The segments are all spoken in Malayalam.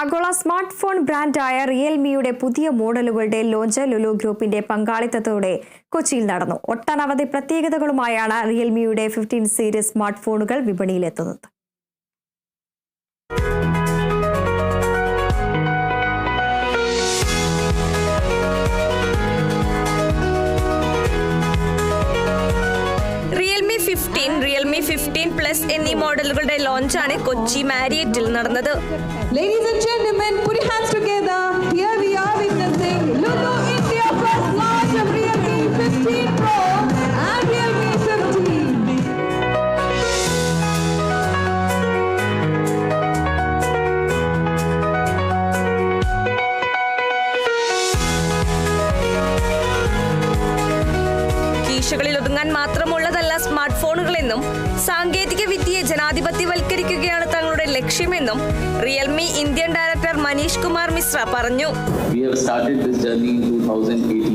ആഗോള സ്മാർട്ട് ഫോൺ ബ്രാൻഡായ റിയൽമിയുടെ പുതിയ മോഡലുകളുടെ ലോഞ്ച് ലുലു ഗ്രൂപ്പിന്റെ പങ്കാളിത്തത്തോടെ കൊച്ചിയിൽ നടന്നു. ഒട്ടനവധി പ്രത്യേകതകളുമായാണ് റിയൽമിയുടെ ഫിഫ്റ്റീൻ സീരീസ് സ്മാർട്ട് ഫോണുകൾ വിപണിയിലെത്തുന്നത്. പ്ലസ് എന്നീ മോഡലുകളുടെ ലോഞ്ചാണ് കൊച്ചി മാരിയറ്റിൽ നടന്നത്. Ladies and gentlemen put hands together here കീശകളിൽ ഒതുങ്ങാൻ മാത്രമുള്ളതല്ല സ്മാർട്ട് ഫോണുകളെന്നും സാങ്കേതിക വിദ്യയെ ജനാധിപത്യവൽക്കരിക്കുകയാണ് തങ്ങളുടെ ലക്ഷ്യമെന്നും Realme Indian director Manish Kumar Mishra പറഞ്ഞു We have started this journey in 2018.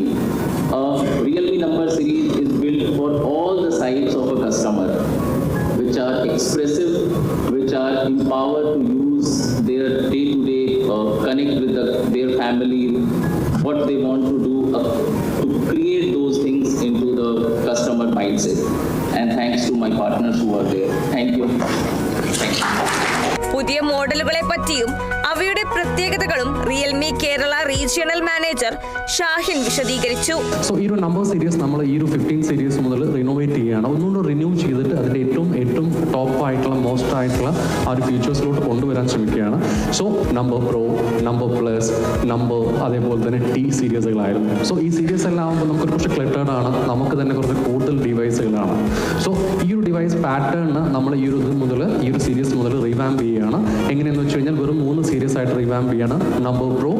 A Realme number series is built for all the sides of a customer, which are expressive, which are empowered to use their day-to-day, uh, connect with the, their family, what they want to do, uh, to create those mindset. And thanks to my partners who are there. Thank you. Thank you. പുതിയ മോഡലുകളെ പറ്റിയും അവയുടെ പ്രത്യേകതകളും Realme Kerala regional manager Shahin വിശദീകരിച്ചു സോ ഈ ഒരു നമ്പർ സീരീസ് നമ്മൾ ഈ ഒരു ഫിഫ്റ്റീൻ സീരീസ് മുതൽ റിനോവേറ്റ് ചെയ്യുകയാണ് ഒന്നുകൂടെ റിന്യൂ ചെയ്തിട്ട് അതിന്റെ ഏറ്റവും ഏറ്റവും ടോപ്പ് ആയിട്ടുള്ള മോസ്റ്റ് ആയിട്ടുള്ള ആ ഒരു ഫീച്ചേഴ്സിലോട്ട് കൊണ്ടുവരാൻ ശ്രമിക്കുകയാണ് so number pro number plus number അതേപോലെ തന്നെ ടി സീരീസുകളായിരുന്നു സോ ഈ സീരീസ് എല്ലാം ആകുമ്പോൾ നമുക്ക് കുറച്ച് ക്ലിറ്റേർഡ് ആണ് നമുക്ക് തന്നെ കുറച്ച് പാറ്റേണിന് നമ്മൾ ഈ ഒരു ഇത് മുതൽ ഈ ഒരു സീരീസ് റീവാമ്പ് ചെയ്യുകയാണ്. എങ്ങനെയെന്ന് വെച്ച് കഴിഞ്ഞാൽ വെറും മൂന്ന് സീരീസ് ആയിട്ട് റീവാമ്പ് ചെയ്യാണ്. Number pro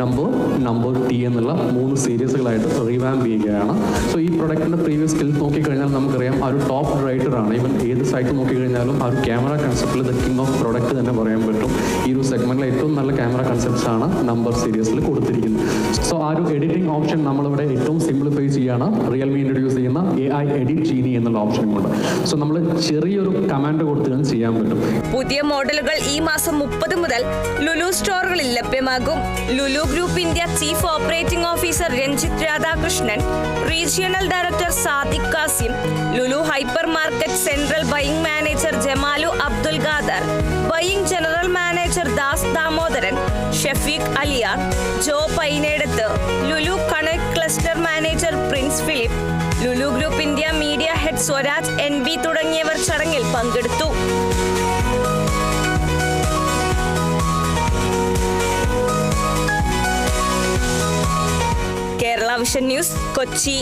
number number T എന്നുള്ള മൂന്ന് സീരീസുകളായിട്ട് റീവാമ്പ് ചെയ്യുകയാണ്. സോ ഈ പ്രൊഡക്റ്റിന്റെ പ്രീവിയസ് സ്കിൽ നോക്കിക്കഴിഞ്ഞാൽ നമുക്കറിയാം ആ ഒരു ടോപ്പ് റൈറ്റർ ആണ്. ഈവൻ ഏത് സൈറ്റ് നോക്കിക്കഴിഞ്ഞാലും ആ ഒരു ക്യാമറ കൺസെപ്റ്റിൽ ദ കിങ് ഓഫ് പ്രൊഡക്റ്റ് തന്നെ പറയാൻ പറ്റും. ഈ ഒരു സെഗ്മെന്റിലെ ഏറ്റവും നല്ല ക്യാമറ കൺസെപ്റ്റ്സ് ആണ് നമ്പർ സീരീസിൽ കൊടുത്തിരിക്കുന്നത്. സോ ആ ഒരു എഡിറ്റിംഗ് ഓപ്ഷൻ നമ്മളിവിടെ ഏറ്റവും സിംപ്ലിഫൈ ചെയ്യുകയാണ് റിയൽമി ഇൻട്രൊഡ്യൂസ് ചെയ്യുന്ന എ ഐ എഡിറ്റ് ജീനി എന്നുള്ള ഓപ്ഷൻ കൊണ്ട്. സോ നമ്മൾ ചെറിയൊരു കമാൻഡ് കൊടുത്തു ചെയ്യാൻ പറ്റും. പുതിയ മോഡലുകൾ ഈ മാസം മുപ്പത് മുതൽ ലുലു സ്റ്റോറുകളിൽ ലഭ്യമാകും. Lulu group India chief operating officer Ranjith Radhakrishnan regional director Sadiq Kasim Lulu hyper market central buying manager Jamalu Abdul Khader buying general manager Das Damodaran Shafeeq Aliyar Jo Painedath Lulu connect cluster manager Prince Philip Lulu group India media head Swaraj N B തുടങ്ങിയവർ ചടങ്ങിൽ പങ്കെടുത്തു. Kerala vision news Kochi